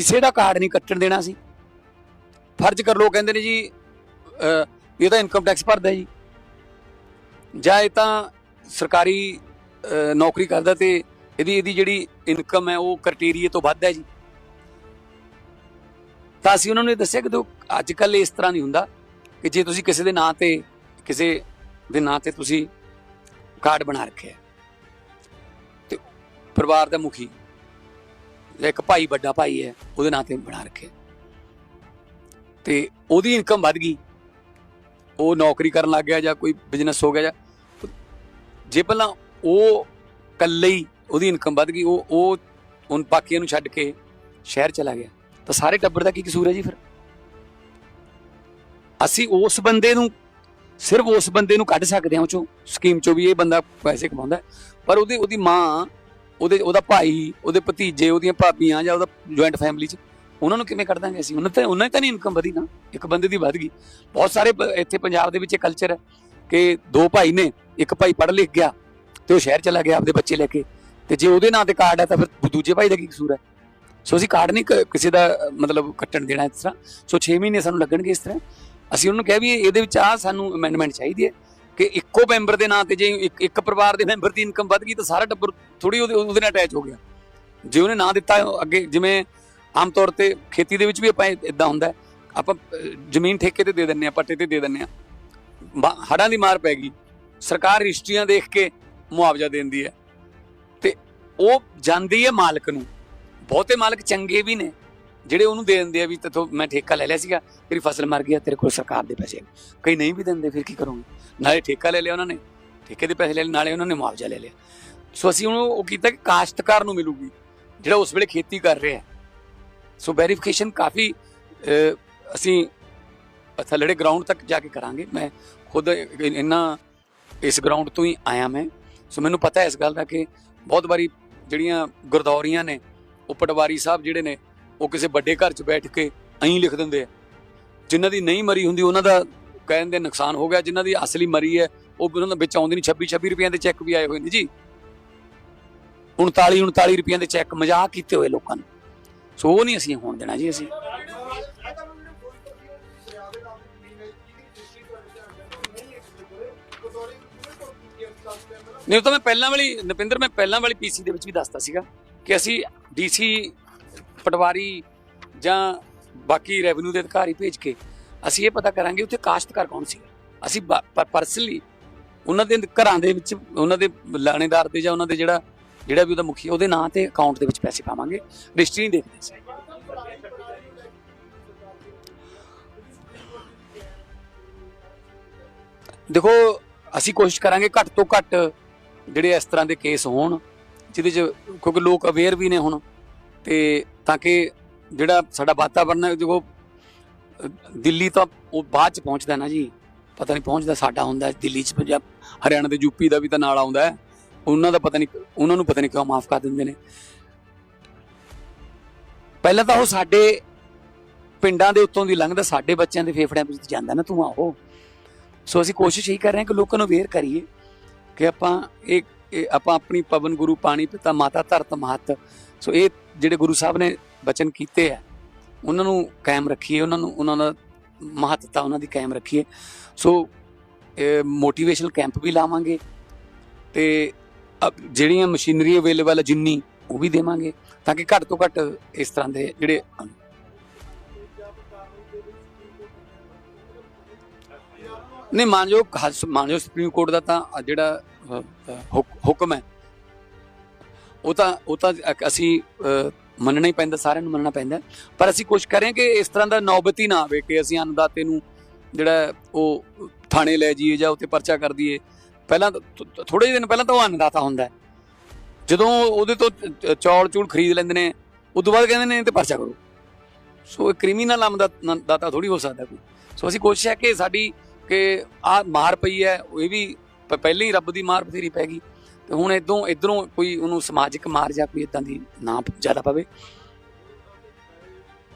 ਕਿਸੇ ਦਾ ਕਾਰਡ ਨਹੀਂ ਕੱਟਣ ਦੇਣਾ ਸੀ। ਫਰਜ਼ ਕਰ ਲੋ ਕਹਿੰਦੇ ਨੇ ਜੀ ਇਹ ਤਾਂ ਇਨਕਮ ਟੈਕਸ ਭਰਦਾ ਜੀ। ਜਾਂ ਇਹ ਤਾਂ ਸਰਕਾਰੀ ਨੌਕਰੀ ਕਰਦਾ ਤੇ ਇਹਦੀ ਇਹਦੀ ਜਿਹੜੀ ਇਨਕਮ ਹੈ, ਉਹ ਕ੍ਰਾਈਟੇਰੀਆ ਤੋਂ ਵੱਧ ਹੈ ਜੀ। ਤਾਂ ਅਸੀਂ ਉਹਨਾਂ ਨੂੰ ਇਹ ਦੱਸਿਆ ਕਿ ਦੇਖੋ ਅੱਜ ਕੱਲ ਇਸ ਤਰ੍ਹਾਂ ਨਹੀਂ ਹੁੰਦਾ ਕਿ ਜੇ ਤੁਸੀਂ ਕਿਸੇ ਦੇ ਨਾਂ ਤੇ, ਕਿਸੇ ਦੇ ਨਾਂ ਤੇ ਤੁਸੀਂ ਕਾਰਡ ਬਣਾ ਰੱਖਿਆ ਤੇ ਪਰਿਵਾਰ ਦਾ ਮੁਖੀ ਇੱਕ ਭਾਈ ਵੱਡਾ ਭਾਈ ਹੈ, ਉਹਦੇ ਨਾਂ ਤੇ ਬਣਾ ਰੱਖਿਆ। ਤੇ ਉਹਦੀ ਇਨਕਮ ਵੱਧ ਗਈ। ਉਹ ਨੌਕਰੀ ਕਰਨ ਲੱਗ ਗਿਆ ਜਾਂ ਕੋਈ ਬਿਜ਼ਨਸ ਹੋ ਗਿਆ ਜਾਂ ਜੇ ਪਹਿਲਾਂ ਉਹ ਇਕੱਲੇ ਹੀ ਉਹਦੀ ਇਨਕਮ ਵੱਧ ਗਈ, ਉਹ ਉਹ ਉਹਨ ਬਾਕੀਆਂ ਨੂੰ ਛੱਡ ਕੇ ਸ਼ਹਿਰ ਚਲਾ ਗਿਆ। ਤਾਂ ਸਾਰੇ ਟੱਬਰ ਦਾ ਕੀ ਕਸੂਰ ਹੈ ਜੀ ਫਿਰ? ਅਸੀਂ ਉਸ ਬੰਦੇ ਨੂੰ, ਸਿਰਫ ਉਸ ਬੰਦੇ ਨੂੰ ਕੱਢ ਸਕਦੇ ਹਾਂ ਉਹ ਚੋਂ। ਸਕੀਮ ਚੋਂ ਵੀ ਇਹ ਬੰਦਾ ਪੈਸੇ ਕਮਾਉਂਦਾ ਪਰ ਉਹਦੀ ਉਹਦੀ ਮਾਂ ਉਹਦੇ ਉਹਦਾ ਭਾਈ, ਉਹਦੇ ਭਤੀਜੇ, ਉਹਦੀਆਂ ਭਾਬੀਆਂ ਜਾਂ ਉਹਦਾ ਜੁਆਇੰਟ ਫੈਮਿਲੀ ਚ, ਉਹਨਾਂ ਨੂੰ ਕਿਵੇਂ ਕੱਢ ਦਾਂਗੇ ਅਸੀਂ? ਉਹਨਾਂ ਤੇ ਉਹਨਾਂ ਦੀ ਤਾਂ ਨਹੀਂ ਇਨਕਮ ਵਧੀ ਨਾ। ਇੱਕ ਬੰਦੇ ਦੀ ਵਧ ਗਈ। ਬਹੁਤ ਸਾਰੇ ਇੱਥੇ ਪੰਜਾਬ ਦੇ ਵਿੱਚ ਇਹ ਕਲਚਰ ਹੈ ਕਿ ਦੋ ਭਾਈ ਨੇ, ਇੱਕ ਭਾਈ ਪੜ੍ਹ ਲਿਖ ਗਿਆ ਤੇ ਉਹ ਸ਼ਹਿਰ ਚਲਾ ਗਿਆ ਆਪਦੇ ਬੱਚੇ ਲੈ ਕੇ। ਤੇ ਜੇ ਉਹਦੇ ਨਾਂ ਤੇ ਕਾਰਡ ਹੈ ਤਾਂ ਫਿਰ ਦੂਜੇ ਭਾਈ ਦਾ ਕੀ ਕਸੂਰ ਹੈ? ਸੋ ਅਸੀਂ ਕਾਰਡ ਨਹੀਂ ਕ- ਕਿਸੇ ਦਾ, ਮਤਲਬ ਕੱਟਣ ਦੇਣਾ ਇਸ ਤਰ੍ਹਾਂ। ਸੋ 6 ਮਹੀਨੇ ਸਾਨੂੰ ਲੱਗਣਗੇ ਇਸ ਤਰ੍ਹਾਂ। ਅਸੀਂ ਉਹਨੂੰ ਕਹਿ ਵੀ ਇਹਦੇ ਵਿੱਚ ਆ ਸਾਨੂੰ ਅਮੈਂਡਮੈਂਟ ਚਾਹੀਦੀ ਹੈ। ਕਿ ਇੱਕੋ ਮੈਂਬਰ ਦੇ ਨਾਂ ਤੇ ਜੇ ਇੱਕ ਇੱਕ ਪਰਿਵਾਰ ਦੇ ਮੈਂਬਰ ਦੀ ਇਨਕਮ ਵੱਧ ਗਈ ਤਾਂ ਸਾਰਾ ਟੱਬਰ ਥੋੜੀ ਉਹਦੇ ਉਹਦੇ ਨਾਲ ਅਟੈਚ ਹੋ ਗਿਆ। ਜੇ ਉਹਨੇ ਨਾਂ ਦਿੱਤਾ ਅੱਗੇ, ਜਿਵੇਂ ਆਮ ਤੌਰ ਤੇ ਖੇਤੀ ਦੇ ਵਿੱਚ ਵੀ ਆਪਾਂ ਇਦਾਂ ਹੁੰਦਾ ਆਪਾਂ ਜ਼ਮੀਨ ਠੇਕੇ ਤੇ ਦੇ ਦਿੰਨੇ ਆ ਪੱਟੇ ਤੇ ਦੇ ਦਿੰਨੇ ਆ ਹੜਾਂ ਦੀ ਮਾਰ ਪੈ ਗਈ। ਸਰਕਾਰ ਰਜਿਸਟਰੀਆਂ ਦੇਖ ਕੇ ਮੁਆਵਜ਼ਾ ਦਿੰਦੀ ਹੈ। ਤੇ ਉਹ ਜਾਂਦੀ ਹੈ ਮਾਲਕ ਨੂੰ। ਬਹੁਤੇ ਮਾਲਕ ਚੰਗੇ ਵੀ ਨੇ। ਜਿਹੜੇ ਉਹਨੂੰ ਦੇ ਦਿੰਦੇ ਆ ਵੀ ਤੇਥੋਂ ਮੈਂ ਠੇਕਾ ਲੈ ਲਿਆ ਸੀਗਾ ਤੇਰੀ ਫਸਲ ਮਰ ਗਈ ਆ, ਤੇਰੇ ਕੋਲ ਸਰਕਾਰ ਦੇ ਪੈਸੇ ਨੇ। ਕਈ ਨਹੀਂ ਵੀ ਦਿੰਦੇ ਫਿਰ ਕੀ ਕਰੋਗੇ? ਨਾਲੇ ਠੇਕਾ ਲੈ ਲਿਆ ਉਹਨਾਂ ਨੇ ਠੇਕੇ ਦੇ ਪੈਸੇ ਲੈ ਲਏ ਨਾਲੇ ਉਹਨਾਂ ਨੇ ਮੁਆਵਜ਼ਾ ਲੈ ਲਿਆ। ਸੋ ਅਸੀਂ ਉਹਨੂੰ ਉਹ ਕੀਤਾ ਕਿ ਕਾਸ਼ਤਕਾਰ ਨੂੰ ਮਿਲੂਗੀ ਜਿਹੜਾ ਉਸ ਵੇਲੇ ਖੇਤੀ ਕਰ ਰਿਹਾ ਸੋ ਵੈਰੀਫਿਕੇਸ਼ਨ ਕਾਫੀ ਅਸੀਂ ਥੱਲੜੇ ਗਰਾਊਂਡ ਤੱਕ ਜਾ ਕੇ ਕਰਾਂਗੇ। ਮੈਂ ਖੁਦ ਇਹਨਾਂ ਇਸ ਗਰਾਊਂਡ ਤੋਂ ਹੀ ਆਇਆ ਮੈਂ। ਸੋ ਮੈਨੂੰ ਪਤਾ ਹੈ ਇਸ ਗੱਲ ਦਾ ਕਿ ਬਹੁਤ ਵਾਰੀ ਜਿਹੜੀਆਂ ਗੁਰਦੌਰੀਆਂ ਨੇ ਉਹ ਪਟਵਾਰੀ ਸਾਹਿਬ ਜਿਹੜੇ ਨੇ ਉਹ ਕਿਸੇ ਵੱਡੇ ਘਰ 'ਚ ਬੈਠ ਕੇ ਐਂ ਲਿਖ ਦਿੰਦੇ ਆ। ਜਿਨ੍ਹਾਂ ਦੀ ਨਹੀਂ ਮਰੀ ਹੁੰਦੀ, ਉਹਨਾਂ ਦਾ ਕਹਿਣ ਦੇ ਨੁਕਸਾਨ ਹੋ ਗਿਆ। ਜਿਨ੍ਹਾਂ ਦੀ ਅਸਲੀ ਮਰੀ ਹੈ, ਉਹ ਉਹਨਾਂ ਦੇ ਵਿੱਚ ਆਉਂਦੀ ਨਹੀਂ। 26 26 ਰੁਪਈਆਂ ਦੇ ਚੈੱਕ ਵੀ ਆਏ ਹੋਏ ਨੇ ਜੀ। 39 39 ਰੁਪਈਆਂ ਦੇ ਚੈੱਕ ਮਜ਼ਾਕ ਕੀਤੇ ਹੋਏ ਲੋਕਾਂ ਨੂੰ। ਸੋ ਉਹ ਨਹੀਂ ਅਸੀਂ ਹੋਣ ਦੇਣਾ ਜੀ ਅਸੀਂ। ਨਹੀਂ ਤਾਂ ਮੈਂ ਪਹਿਲਾਂ ਵਾਲੀ, ਨਪਿੰਦਰ, ਮੈਂ ਪਹਿਲਾਂ ਵਾਲੀ ਪੀਸੀ ਦੇ ਵਿੱਚ ਵੀ ਦੱਸਤਾ ਸੀਗਾ ਕਿ ਅਸੀਂ ਡੀਸੀ ਪਟਵਾਰੀ ਜਾਂ ਬਾਕੀ ਰੈਵਨਿਊ ਦੇ ਅਧਿਕਾਰੀ ਭੇਜ ਕੇ ਅਸੀਂ ਇਹ ਪਤਾ ਕਰਾਂਗੇ ਉੱਥੇ ਕਾਸ਼ਤਕਾਰ ਕੌਣ ਸੀ ਅਸੀਂ ਪਰਸਨਲੀ ਉਹਨਾਂ ਦੇ ਘਰਾਂ ਦੇ ਵਿੱਚ, ਉਹਨਾਂ ਦੇ ਲਾਣੇਦਾਰ ਦੇ ਜਾਂ ਉਹਨਾਂ ਦੇ ਜਿਹੜਾ ਜਿਹੜਾ ਵੀ ਉਹਦਾ ਮੁਖੀ ਉਹਦੇ ਨਾਂ ਤੇ ਅਕਾਊਂਟ ਦੇ ਵਿੱਚ ਪੈਸੇ ਪਾਵਾਂਗੇ। ਰਜਿਸਟਰੀ ਨਹੀਂ ਦੇਖਦੇ ਸੀ ਦੇਖੋ, ਅਸੀਂ ਕੋਸ਼ਿਸ਼ ਕਰਾਂਗੇ ਘੱਟ ਤੋਂ ਘੱਟ ਜਿਹੜੇ ਇਸ ਤਰ੍ਹਾਂ ਦੇ ਕੇਸ ਹੋਣ, ਜਿਹਦੇ ਚ ਕਿਉਂਕਿ ਲੋਕ ਅਵੇਅਰ ਵੀ ਨੇ ਹੁਣ। ਤੇ ਤਾਂ ਕਿ ਜਿਹੜਾ ਸਾਡਾ ਵਾਤਾਵਰਨ ਹੈ ਜੋ ਦਿੱਲੀ ਤਾਂ ਉਹ ਬਾਅਦ ਚ ਪਹੁੰਚਦਾ ਨਾ ਜੀ। ਪਤਾ ਨਹੀਂ ਪਹੁੰਚਦਾ, ਸਾਡਾ ਹੁੰਦਾ ਦਿੱਲੀ ਚ, ਪੰਜਾਬ, ਹਰਿਆਣਾ ਤੇ ਯੂਪੀ ਦਾ ਵੀ ਤਾਂ ਨਾਲ ਆਉਂਦਾ ਹੈ। ਉਹਨਾਂ ਦਾ ਪਤਾ ਨਹੀਂ, ਉਹਨਾਂ ਨੂੰ ਪਤਾ ਨਹੀਂ ਕਿਉਂ ਮਾਫ ਕਰ ਦਿੰਦੇ ਨੇ। ਪਹਿਲਾਂ ਤਾਂ ਉਹ ਸਾਡੇ ਪਿੰਡਾਂ ਦੇ ਉੱਤੋਂ ਦੀ ਲੰਘਦਾ, ਸਾਡੇ ਬੱਚਿਆਂ ਦੇ ਫੇਫੜਿਆਂ ਵਿੱਚ ਜਾਂਦਾ ਨਾ ਤੂੰ ਉਹ। ਸੋ ਅਸੀਂ ਕੋਸ਼ਿਸ਼ ਇਹੀ ਕਰ ਰਹੇ ਹਾਂ ਕਿ ਲੋਕਾਂ ਨੂੰ ਅਵੇਅਰ ਕਰੀਏ ਕਿ ਆਪਾਂ ਇਹ ਇਹ ਆਪਾਂ ਆਪਣੀ ਪਵਨ ਗੁਰੂ ਪਾਣੀ ਪਿਤਾ ਮਾਤਾ ਧਰਤ ਮਹਤ। ਸੋ ਇਹ ਜਿਹੜੇ ਗੁਰੂ ਸਾਹਿਬ ਨੇ ਬਚਨ ਕੀਤੇ ਆ, ਉਹਨਾਂ ਨੂੰ ਕਾਇਮ ਰੱਖੀਏ, ਉਹਨਾਂ ਨੂੰ, ਉਹਨਾਂ ਦਾ ਮਹੱਤਤਾ ਉਹਨਾਂ ਦੀ ਕਾਇਮ ਰੱਖੀਏ। ਸੋ ਮੋਟੀਵੇਸ਼ਨਲ ਕੈਂਪ ਵੀ ਲਾਵਾਂਗੇ ਤੇ ਜਿਹੜੀਆਂ ਮਸ਼ੀਨਰੀ ਅਵੇਲੇਬਲ ਹੈ ਜਿੰਨੀ, ਉਹ ਵੀ ਦੇਵਾਂਗੇ ਤਾਂ ਕਿ ਘੱਟ ਤੋਂ ਘੱਟ ਇਸ ਤਰ੍ਹਾਂ ਦੇ ਜਿਹੜੇ ਨਹੀਂ, ਮਾਨਯੋਗ ਹਸ- ਮਾਨਯੋਗ ਸੁਪਰੀਮ ਕੋਰਟ ਦਾ ਤਾਂ ਜਿਹੜਾ ਹੁਕਮ ਹੈ ਉਹ ਤਾਂ ਉਹ ਤਾਂ ਅਸੀਂ ਮੰਨਣਾ ਹੀ ਪੈਂਦਾ, ਸਾਰਿਆਂ ਨੂੰ ਮੰਨਣਾ ਪੈਂਦਾ। ਪਰ ਅਸੀਂ ਕੋਸ਼ਿਸ਼ ਕਰ ਰਹੇ ਹਾਂ ਕਿ ਇਸ ਤਰ੍ਹਾਂ ਦਾ ਨੌਬਤੀ ਨਾ ਆਵੇ, ਕਿ ਅਸੀਂ ਅੰਨਦਾਤੇ ਨੂੰ ਜਿਹੜਾ ਉਹ ਥਾਣੇ ਲੈ ਜਾਈਏ ਜਾਂ ਉੱਤੇ ਪਰਚਾ ਕਰ ਦਈਏ। ਪਹਿਲਾਂ ਥੋੜੇ ਜਿਹੇ ਦਿਨ ਪਹਿਲਾਂ ਤਾਂ ਉਹ ਅੰਨਦਾਤਾ ਹੁੰਦਾ ਜਦੋਂ ਉਹਦੇ ਤੋਂ ਚੌਲ ਚੂਲ ਖਰੀਦ ਲੈਂਦੇ ਨੇ ਉਦੋਂ ਬਾਅਦ ਕਹਿੰਦੇ ਨੇ ਤੇ ਪਰਚਾ ਕਰੋ। ਸੋ ਇਹ ਕ੍ਰਿਮੀਨਲ ਦਾਤਾ ਥੋੜੀ ਹੋ ਸਕਦਾ ਕੋਈ। ਸੋ ਅਸੀਂ ਕੋਸ਼ਿਸ਼ ਹੈ ਕਿ ਸਾਡੀ, ਕਿ ਆ ਮਾਰ ਪਈ ਹੈ ਇਹ ਵੀ ਪ- ਪਹਿਲਾਂ ਹੀ ਰੱਬ ਦੀ ਮਾਰ ਬਥੇਰੀ ਪੈ ਗਈ। ਹੁਣ ਇਦੋਂ ਇਧਰੋਂ ਕੋਈ ਉਹਨੂੰ ਸਮਾਜਿਕ ਮਾਰ ਜਾਂ ਕੋਈ ਇਦਾਂ ਦੀ ਨਾ ਜ਼ਿਆਦਾ ਪਵੇ।